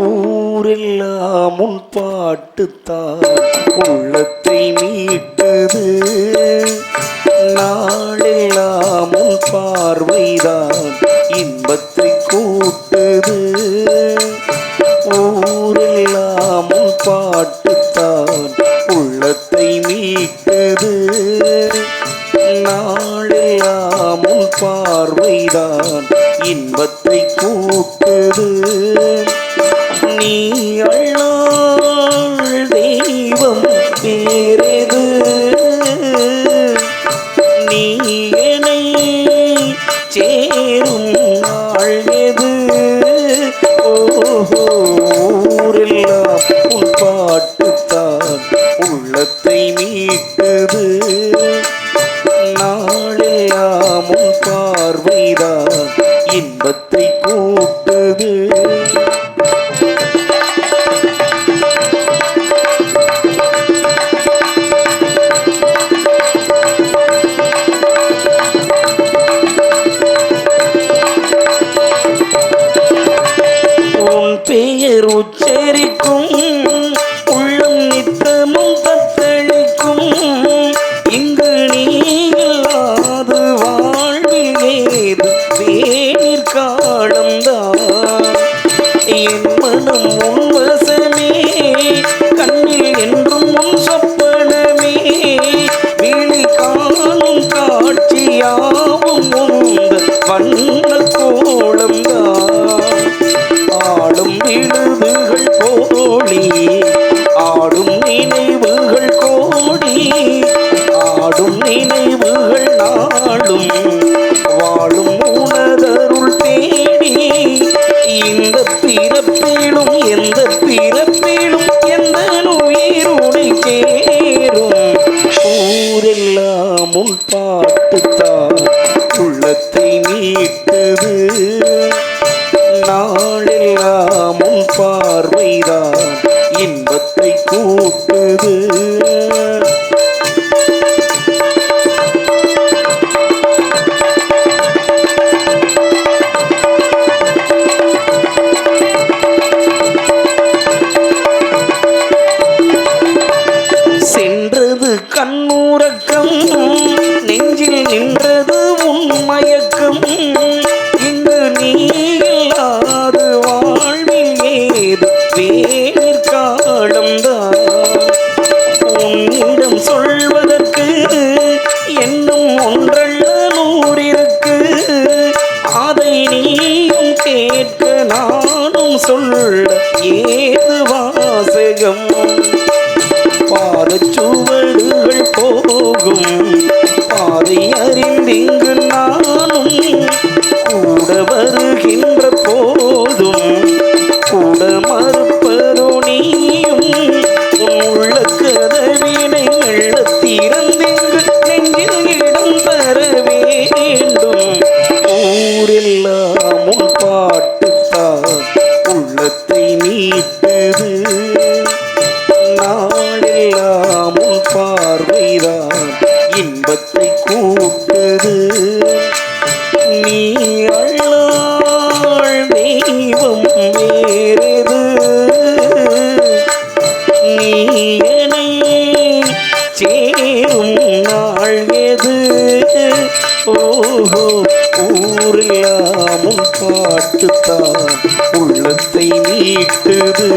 ஊரெல்லாம் உன் பாட்டுத்தான் உள்ளத்தை மீட்டது. நாளெல்லாம் உன் பார்வைதான் இன்பத்தை கூட்டுது. ஊரெல்லாம் உன் பாட்டுத்தான் உள்ளத்தை மீட்டது. நாளெல்லாம் உன் பார்வைதான் இன்பத்தை கூட்டுது. நீ அள்ளாள் தெய்வம் வேறெது? நீ என்னை சேரும் நாள் எது? ஓஹோ உன் பாட்டுத்தான் உள்ளத்தை மீட்டது. நாளெல்லாம் உன் பார்வைதான் இன்பத்தை உச்சரிக்கும் உள்ளம் நித்தமும் தத்தளிக்கும் இங்கு நீ இல்லாது வேணிற்காலம்தான் என் மனம் உன்வச உன் பாட்டுத்தான் உள்ளத்தை மீட்டது நாளெல்லாம் உன் பார்வைதான் இன்பத்தை கூட்டுது. கண்ணூரக்கம் ஏது வாசகம் பாதச்சுவடுகள் போகும். பாதை அறி நீ சேரும் நாள் எது? ஓஹோ ஊரெல்லாம் பாட்டுத்தான் உள்ளத்தை நீட்டுது.